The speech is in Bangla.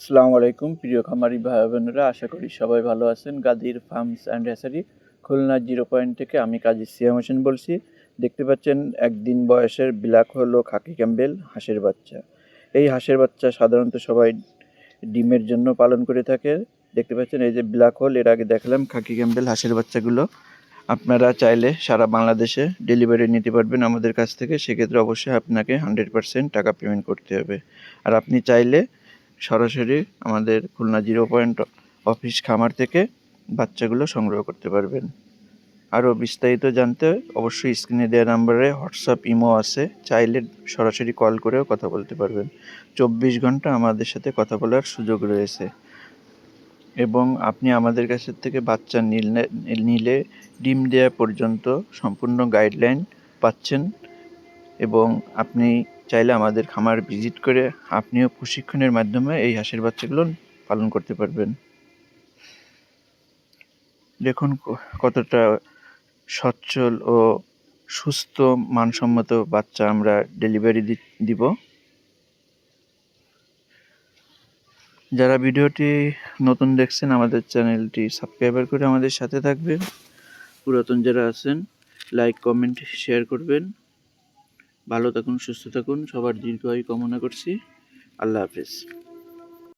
আসসালামু আলাইকুম, প্রিয় খামারি ভাই বোনেরা আশা করি সবাই ভালো আছেন। Gadir farms and hatchery Khulna zero point থেকে আমি কাজী সিয়াম হোসেন বলছি। দেখতে পাচ্ছেন, একদিন বয়সের ব্ল্যাক হলো খাকি ক্যাম্বেল, হাঁসের বাচ্চা। এই হাঁসের বাচ্চা সাধারণত সবাই ডিমের জন্য পালন করে থাকে। দেখতে পাচ্ছেন, এই যে ব্ল্যাক হোল, এর আগে দেখলাম খাকি ক্যাম্বেল, হাঁসের বাচ্চাগুলো। আপনারা চাইলে সারা বাংলাদেশে ডেলিভারি নিতে পারবেন আমাদের কাছ থেকে। সেক্ষেত্রে অবশ্যই আপনাকে হান্ড্রেড টাকা পেমেন্ট করতে হবে। আর আপনি চাইলে সরাসরি আমাদের খুলনা জিরো পয়েন্ট অফিস খামার থেকে বাচ্চাগুলো সংগ্রহ করতে পারবেন। আরও বিস্তারিত জানতে অবশ্যই স্ক্রিনে দেওয়া নাম্বারে হোয়াটসঅ্যাপ, ইমো আছে। চাইলে সরাসরি কল করেও কথা বলতে পারবেন। চব্বিশ ঘণ্টা আমাদের সাথে কথা বলার সুযোগ রয়েছে। এবং আপনি আমাদের কাছের থেকে বাচ্চা নিলে নিলে ডিম দেওয়া পর্যন্ত সম্পূর্ণ গাইডলাইন পাচ্ছেন এবং আপনি চাইলে আমাদের খামার ভিজিট করে আপনিও প্রশিক্ষণের মাধ্যমে এই হাঁসের বাচ্চাগুলো পালন করতে পারবেন। দেখুন কতটা সচ্ছল ও সুস্থ, মানসম্মত বাচ্চা আমরা ডেলিভারি দিব। যারা ভিডিওটি নতুন দেখছেন, আমাদের চ্যানেলটি সাবস্ক্রাইবার করে আমাদের সাথে থাকবেন। পুরাতন যারা আছেন, লাইক, কমেন্ট, শেয়ার করবেন। ভালো থাকুন সুস্থ থাকুন। সবার দীর্ঘায়ু কামনা করছি। আল্লাহ হাফেজ।